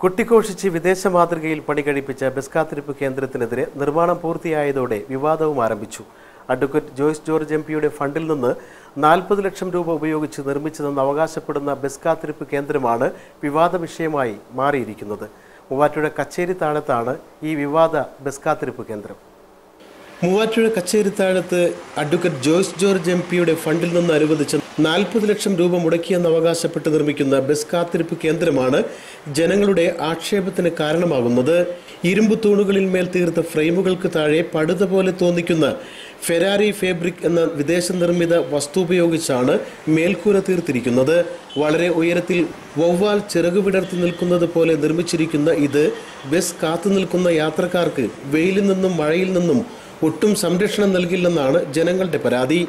കുട്ടിക്കോഷിച്ച് വിദേശ മാതൃകയിൽ പണി കഴിപ്പിച്ച ബസ് കാത്തിരിപ്പ് കേന്ദ്രത്തിനെതിരെ നിർമ്മാണം പൂർത്തിയായതോടെ വിവാദവും ആരംഭിച്ചു. അഡ്വക്കേറ്റ് ജോയ്സ് ജോർജ് എം പിയുടെ ഫണ്ടിൽ നിന്ന് നാൽപ്പത് ലക്ഷം രൂപ ഉപയോഗിച്ച് നിർമ്മിച്ചതെന്ന് അവകാശപ്പെടുന്ന ബസ് കാത്തിരിപ്പ് കേന്ദ്രമാണ് വിവാദ വിഷയമായി മാറിയിരിക്കുന്നത്. മൂവാറ്റുപുഴ കച്ചേരി താഴത്താണ് ഈ വിവാദ ബസ് കാത്തിരിപ്പ് കേന്ദ്രം. മൂവാറ്റുപുഴ കച്ചേരിത്താഴത്ത് അഡ്വക്കേറ്റ് ജോയ്സ് ജോർജ് എം പിയുടെ ഫണ്ടിൽ നിന്ന് അനുവദിച്ച നാൽപ്പത് ലക്ഷം രൂപ മുടക്കിയെന്ന് അവകാശപ്പെട്ട് നിർമ്മിക്കുന്ന ബസ് കാത്തിരിപ്പ് കേന്ദ്രമാണ് ജനങ്ങളുടെ ആക്ഷേപത്തിന് കാരണമാകുന്നത്. ഇരുമ്പ് തൂണുകളിൽ മേൽ തീർത്ത ഫ്രെയിമുകൾക്ക് താഴെ പടുത പോലെ തോന്നിക്കുന്ന ഫെരാരി ഫേബ്രിക് എന്ന വിദേശ നിർമ്മിത വസ്തു ഉപയോഗിച്ചാണ് മേൽക്കൂര തീർത്തിരിക്കുന്നത്. വളരെ ഉയരത്തിൽ വവ്വാൽ ചിറകു വിടർത്തി നിൽക്കുന്നത് പോലെ നിർമ്മിച്ചിരിക്കുന്ന ഇത് ബസ് കാത്തു നിൽക്കുന്ന യാത്രക്കാർക്ക് വെയിലിൽ നിന്നും മഴയിൽ നിന്നും ഒട്ടും സംരക്ഷണം നൽകില്ലെന്നാണ് ജനങ്ങളുടെ പരാതി.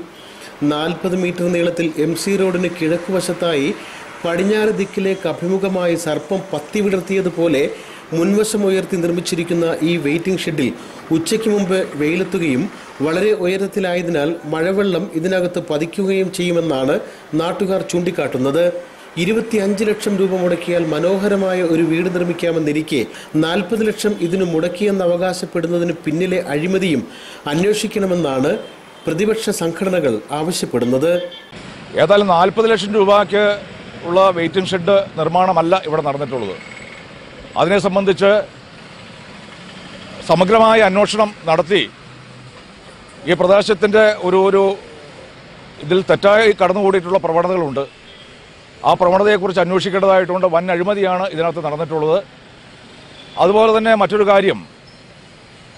നാൽപ്പത് മീറ്റർ നീളത്തിൽ എം സി റോഡിന് കിഴക്കുവശത്തായി പടിഞ്ഞാറ് ദിക്കിലേക്ക് അഭിമുഖമായി സർപ്പം പത്തി വിടർത്തിയതുപോലെ മുൻവശം ഉയർത്തി നിർമ്മിച്ചിരിക്കുന്ന ഈ വെയിറ്റിംഗ് ഷെഡിൽ ഉച്ചയ്ക്ക് മുമ്പ് വെയിലെത്തുകയും വളരെ ഉയരത്തിലായതിനാൽ മഴവെള്ളം ഇതിനകത്ത് പതിക്കുകയും ചെയ്യുമെന്നാണ് നാട്ടുകാർ ചൂണ്ടിക്കാട്ടുന്നത്. ഇരുപത്തിയഞ്ച് ലക്ഷം രൂപ മുടക്കിയാൽ മനോഹരമായ ഒരു വീട് നിർമ്മിക്കാമെന്നിരിക്കെ നാൽപ്പത് ലക്ഷം ഇതിനു മുടക്കിയെന്ന് അവകാശപ്പെടുന്നതിന് പിന്നിലെ അഴിമതിയും അന്വേഷിക്കണമെന്നാണ് പ്രതിപക്ഷ സംഘടനകൾ ആവശ്യപ്പെടുന്നത്? ഏതായാലും നാൽപ്പത് ലക്ഷം രൂപയ്ക്ക് ഉള്ള വെയിറ്റിംഗ് ഷെഡ് നിർമ്മാണമല്ല ഇവിടെ നടന്നിട്ടുള്ളത്. അതിനെ സംബന്ധിച്ച് സമഗ്രമായ അന്വേഷണം നടത്തി. ഈ പ്രദേശത്തിന്റെ ഒരു ഒരു ഇതിൽ തെറ്റായി കടന്നുകൂടിയിട്ടുള്ള പ്രവണതകളുണ്ട്. ആ പ്രവണതയെക്കുറിച്ച് അന്വേഷിക്കേണ്ടതായിട്ടുണ്ട്. വൻ അഴിമതിയാണ് ഇതിനകത്ത് നടന്നിട്ടുള്ളത്. അതുപോലെ തന്നെ മറ്റൊരു കാര്യം.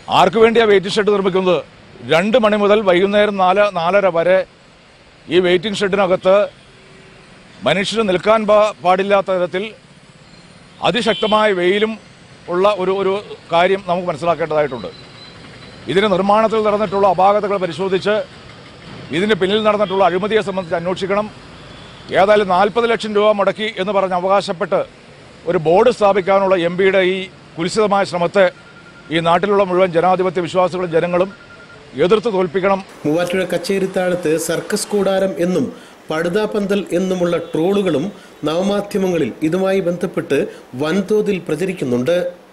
ആർക്കു വേണ്ടിയാണ് വെയിറ്റിംഗ് ഷെഡ് നിർമ്മിക്കുന്നത്? രണ്ട് മണി മുതൽ വൈകുന്നേരം നാല് നാലര വരെ ഈ വെയിറ്റിംഗ് ഷെഡിനകത്ത് മനുഷ്യർ നിൽക്കാൻ പാടില്ലാത്ത തരത്തിൽ അതിശക്തമായ വെയിലും ഉള്ള ഒരു ഒരു കാര്യം നമുക്ക് മനസ്സിലാക്കേണ്ടതായിട്ടുണ്ട്. ഇതിന് നിർമ്മാണത്തിൽ നടന്നിട്ടുള്ള അപാകതകൾ പരിശോധിച്ച് ഇതിന് പിന്നിൽ നടന്നിട്ടുള്ള അഴിമതിയെ സംബന്ധിച്ച് അന്വേഷിക്കണം. ഏതായാലും നാൽപ്പത് ലക്ഷം രൂപ മുടക്കി എന്ന് പറഞ്ഞ് അവകാശപ്പെട്ട് ഒരു ബോർഡ് സ്ഥാപിക്കാനുള്ള എം ഈ കുലിശിതമായ ശ്രമത്തെ ഈ നാട്ടിലുള്ള മുഴുവൻ ജനാധിപത്യ വിശ്വാസികളും ജനങ്ങളും എതിർത്ത് തോൽപ്പിക്കണം. മൂവാറ്റുപുഴ കച്ചേരിത്താഴത്ത് സർക്കസ് കൂടാരം എന്നും പടുതാപന്തൽ എന്നുമുള്ള ട്രോളുകളും നവമാധ്യമങ്ങളിൽ ഇതുമായി ബന്ധപ്പെട്ട് വൻതോതിൽ പ്രചരിക്കുന്നുണ്ട്.